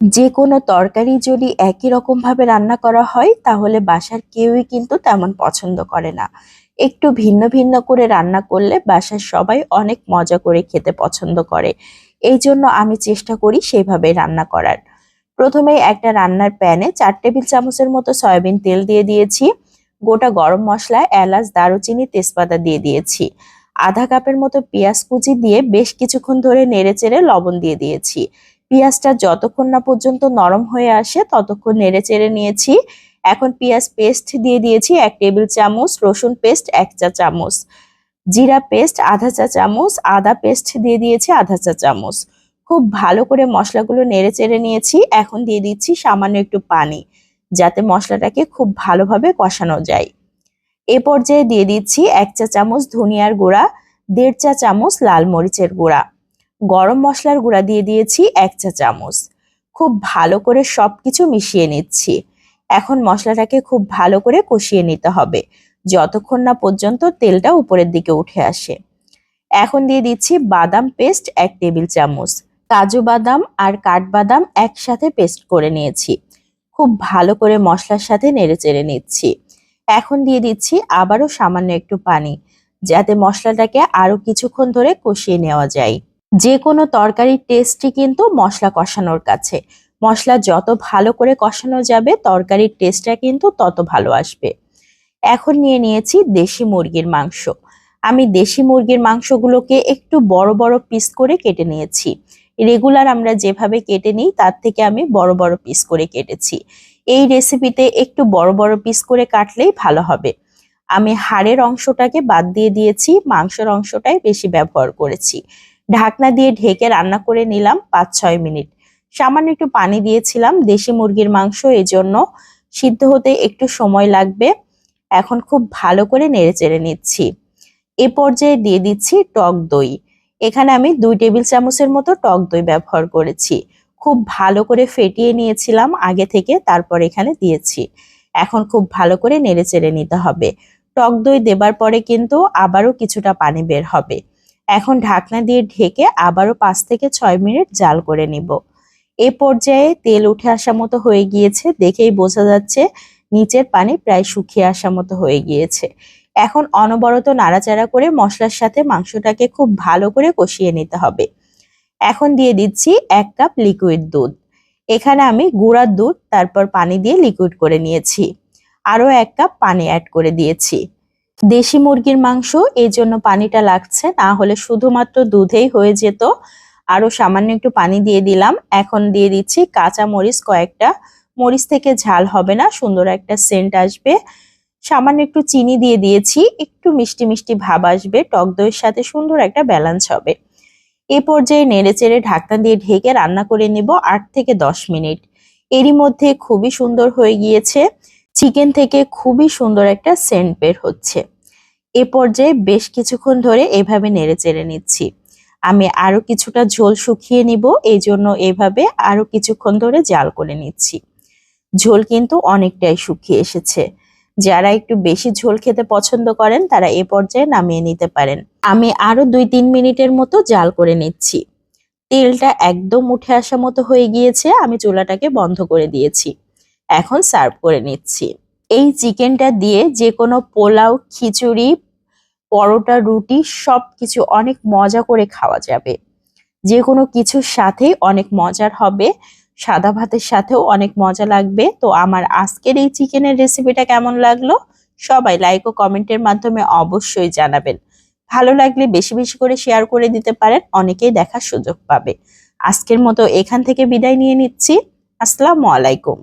যে কোনো তরকারি যদি একই রকম ভাবে রান্না করা হয়, তাহলে বাসার কেউই কিন্তু তেমন পছন্দ করে না। একটু ভিন্ন ভিন্ন করে রান্না করলে বাসার সবাই অনেক মজা করে খেতে পছন্দ করে। এই জন্য আমি চেষ্টা করি সেইভাবে রান্না করার। প্রথমেই একটা রান্নার প্যানে চার টেবিল চামচের মতো সয়াবিন তেল দিয়ে দিয়েছি। গোটা গরম মশলা, এলাচ, দারুচিনি, তেজপাতা দিয়ে দিয়েছি। আধা কাপের মতো পেঁয়াজ কুচি দিয়ে বেশ কিছুক্ষণ ধরে নেড়ে চেড়ে লবণ দিয়ে দিয়েছি। পেঁয়াজটা যতক্ষণ না পর্যন্ত নরম হয়ে আসে, ততক্ষণ নেড়ে চেড়ে নিয়েছি। এখন পেঁয়াজ পেস্ট দিয়ে দিয়েছি এক টেবিল চামচ, রসুন পেস্ট এক চা চামচ, জিরা পেস্ট আধা চা চামচ, আদা পেস্ট দিয়ে দিয়েছি আধা চা চামচ। খুব ভালো করে মশলাগুলো নেড়ে চেড়ে নিয়েছি, এখন দিয়ে দিচ্ছি সামান্য একটু পানি, যাতে মশলাটাকে খুব ভালোভাবে কষানো যায়। এ পর্যায়ে দিয়ে দিচ্ছি এক চা চামচ ধনিয়ার গুঁড়া, দেড় চা চামচ লাল মরিচের গুঁড়া। গরম মশলার গুঁড়া দিয়ে দিয়েছি এক চা চামচ। খুব ভালো করে সবকিছু মিশিয়ে নিচ্ছি। এখন মশলাটাকে খুব ভালো করে কষিয়ে নিতে হবে, যতক্ষণ না পর্যন্ত তেলটা উপরের দিকে উঠে আসে। এখন দিয়ে দিচ্ছি বাদাম পেস্ট এক টেবিল চামচ। কাজু বাদাম আর কাঠবাদাম একসাথে পেস্ট করে নিয়েছি। খুব ভালো করে মশলার সাথে নেড়ে চেড়ে নিচ্ছি। এখন দিয়ে দিচ্ছি আবারও সামান্য একটু পানি, যাতে মশলাটাকে আরও কিছুক্ষণ ধরে কষিয়ে নেওয়া যায়। যে কোনো তরকারির টেস্টই কিন্তু মশলা কষানোর কাছে। মশলা যত ভালো করে কষানো যাবে, তরকারির টেস্টটা কিন্তু তত ভালো আসবে। এখন নিয়ে নিয়েছি দেশি মুরগির মাংস। আমি দেশি মুরগির মাংসগুলোকে একটু বড় বড় পিস করে কেটে নিয়েছি। রেগুলার আমরা যেভাবে কেটে নিই, তার থেকে আমি বড় বড় পিস করে কেটেছি। এই রেসিপিতে একটু বড় বড় পিস করে কাটলেই ভালো হবে। আমি হাড়ের অংশটাকে বাদ দিয়ে দিয়েছি, মাংসের অংশটাই বেশি ব্যবহার করেছি। ঢাকনা দিয়ে ঢেকে রান্না করে নিলাম পাঁচ ছয় মিনিট। সামান্য একটু পানি দিয়েছিলাম, দেশি মুরগির মাংস, এজন্য সিদ্ধ হতে একটু সময় লাগবে। এখন খুব ভালো করে নেড়ে চেড়ে নিচ্ছি। এ পর্যায়ে দিয়ে দিচ্ছি টক দই। এখানে আমি দুই টেবিল চামচের মতো টক দই ব্যবহার করেছি। খুব ভালো করে ফেটিয়ে নিয়েছিলাম আগে থেকে, তারপর এখানে দিয়েছি। এখন খুব ভালো করে নেড়ে চেড়ে নিতে হবে। টক দই দেবার পরে কিন্তু আবারও কিছুটা পানি বের হবে। এখন ঢাকনা দিয়ে ঢেকে আবারও পাঁচ থেকে ছয় মিনিট জাল করে নিব। এ পর্যায়ে তেল উঠে আসা মতো হয়ে গিয়েছে দেখেই বোঝা যাচ্ছে নিচের পানি প্রায় শুকিয়ে আসা মতো হয়ে গিয়েছে। এখন অনবরত নাড়াচাড়া করে মশলার সাথে মাংসটাকে খুব ভালো করে কষিয়ে নিতে হবে। এখন দিয়ে দিচ্ছি এক কাপ লিকুইড দুধ। এখানে আমি গুঁড়ার দুধ, তারপর পানি দিয়ে লিকুইড করে নিয়েছি। আরও এক কাপ পানি অ্যাড করে দিয়েছি। দেশি মুরগির মাংস এই জন্য পানিটা লাগছে, না হলে শুধুমাত্র দুধেই হয়ে যেত। আরও সামান্য একটু পানি দিয়ে দিলাম। এখন দিয়ে দিচ্ছি কাঁচা মরিচ কয়েকটা। মরিচ থেকে ঝাল হবে না, সুন্দর একটা সেন্ট আসবে। সামান্য একটু চিনি দিয়ে দিয়েছি, একটু মিষ্টি মিষ্টি ভাব আসবে, টক দইয়ের সাথে সুন্দর একটা ব্যালেন্স হবে। এ পর্যায়ে নেড়ে চেড়ে ঢাকনা দিয়ে ঢেকে রান্না করে নিব আট থেকে দশ মিনিট। এরই মধ্যে খুবই সুন্দর হয়ে গিয়েছে। চিকেন থেকে খুবই সুন্দর একটা সেন্ট বের হচ্ছে। এ পর্যায়ে বেশ কিছুক্ষণ ধরে এভাবে নেড়ে চেড়ে নিচ্ছি। আমি আরও কিছুটা ঝোল শুকিয়ে নিব এই জন্য এভাবে আরও কিছুক্ষণ ধরে জাল করে নিচ্ছি। ঝোল কিন্তু অনেকটাই শুকিয়ে এসেছে। যারা একটু বেশি ঝোল খেতে পছন্দ করেন, তারা এ পর্যায়ে নামিয়ে নিতে পারেন। আমি আরও দুই তিন মিনিটের মতো জাল করে নিচ্ছি। তেলটা একদম উঠে আসা মতো হয়ে গিয়েছে, আমি চুলাটাকে বন্ধ করে দিয়েছি। এখন সার্ভ করে নিচ্ছি। এই চিকেনটা দিয়ে যে কোনো পোলাও, খিচুড়ি, পরোটা, রুটি সব কিছু অনেক মজা করে খাওয়া যাবে। যে কোনো কিছুর সাথেই অনেক মজার হবে। সাদা ভাতের সাথেও অনেক মজা লাগবে। তো আমার আজকের এই চিকেনের রেসিপিটা কেমন লাগল? সবাই লাইক ও কমেন্টের মাধ্যমে অবশ্যই জানাবেন। ভালো লাগলে বেশি বেশি করে শেয়ার করে দিতে পারেন। অনেকেই দেখার সুযোগ পাবে। আজকের মতো এখান থেকে বিদায় নিয়ে নিচ্ছি। আসসালামু আলাইকুম।